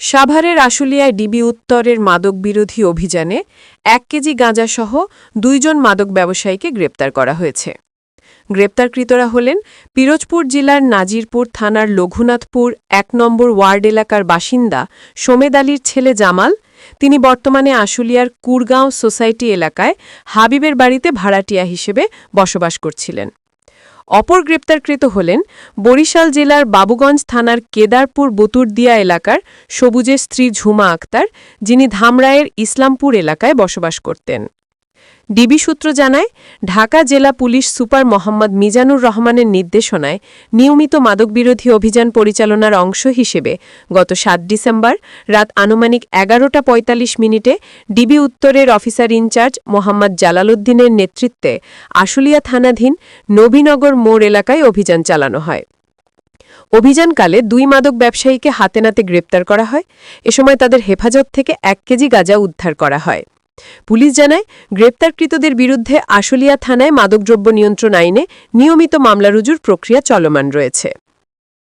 সাভারের আশুলিয়ায় ডিবি উত্তরের মাদক বিরোধী অভিযানে এক কেজি গাঁজাসহ দুইজন মাদক ব্যবসায়ীকে গ্রেপ্তার করা হয়েছে। গ্রেপ্তারকৃতরা হলেন পিরোজপুর জেলার নাজিরপুর থানার লঘুনাথপুর এক নম্বর ওয়ার্ড এলাকার বাসিন্দা সোমেদ আলীর ছেলে জামাল। তিনি বর্তমানে আশুলিয়ার কুরগাঁও সোসাইটি এলাকায় হাবিবের বাড়িতে ভাড়াটিয়া হিসেবে বসবাস করছিলেন। অপর গ্রেপ্তারকৃত হলেন বরিশাল জেলার বাবুগঞ্জ থানার কেদারপুর বতুরদিয়া এলাকার সবুজের স্ত্রী ঝুমা আক্তার, যিনি ধামরায়ের ইসলামপুর এলাকায় বসবাস করতেন। ডিবি সূত্র জানায়, ঢাকা জেলা পুলিশ সুপার মোহাম্মদ মিজানুর রহমানের নির্দেশনায় নিয়মিত মাদকবিরোধী অভিযান পরিচালনার অংশ হিসেবে গত সাত ডিসেম্বর রাত আনুমানিক এগারোটা পঁয়তাল্লিশ মিনিটে ডিবি উত্তরের অফিসার ইনচার্জ মোহাম্মদ জালালউদ্দিনের নেতৃত্বে আশুলিয়া থানাধীন নবীনগর মোড় এলাকায় অভিযান চালানো হয়। অভিযানকালে দুই মাদক ব্যবসায়ীকে হাতে নাতে গ্রেপ্তার করা হয়। এ সময় তাদের হেফাজত থেকে এক কেজি গাঁজা উদ্ধার করা হয়। পুলিশ জানায়, গ্রেপ্তারকৃতদের বিরুদ্ধে আশুলিয়া থানায় মাদকদ্রব্য নিয়ন্ত্রণ আইনে নিয়মিত মামলা রুজুর প্রক্রিয়া চলমান রয়েছে।